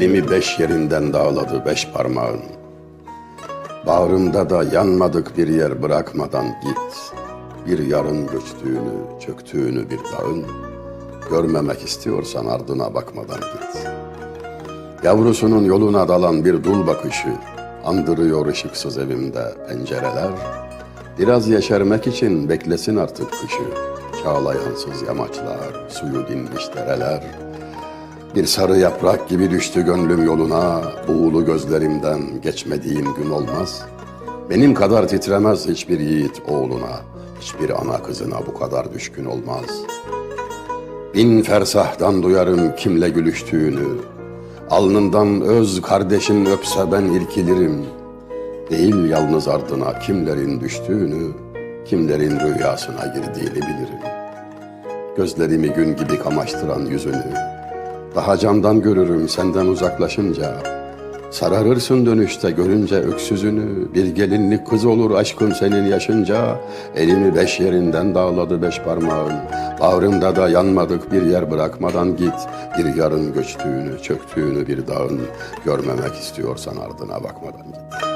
beş yerinden dağladı beş parmağın. Bağrımda da yanmadık bir yer bırakmadan git. Bir yarın göçtüğünü, çöktüğünü bir dağın. Görmemek istiyorsan ardına bakmadan git. Yavrusunun yoluna dalan bir dul bakışı, andırıyor ışıksız evimde pencereler. Biraz yeşermek için beklesin artık kışı. Çağlayansız yamaçlar, suyu dinmiş dereler. Bir sarı yaprak gibi düştü gönlüm yoluna, buğulu gözlerimden geçmediğin gün olmaz. Benim kadar titremez hiçbir yiğit oğluna, hiçbir ana kızına bu kadar düşkün olmaz. Bin fersahtan duyarım kimle gülüştüğünü, alnından öz kardeşin öpse ben irkilirim. Değil yalnız ardına kimlerin düştüğünü, kimlerin rüyasına girdiğini bilirim. Gözlerimi gün gibi kamaştıran yüzünü, daha camdan görürüm senden uzaklaşınca. Sararırsın dönüşte görünce öksüzünü, bir gelinlik kız olur aşkın senin yaşınca. Elimi beş yerinden dağladı beş parmağın, bağrımda da yanmadık bir yer bırakmadan git. Bir yarın göçtüğünü, çöktüğünü bir dağın, görmemek istiyorsan ardına bakmadan git.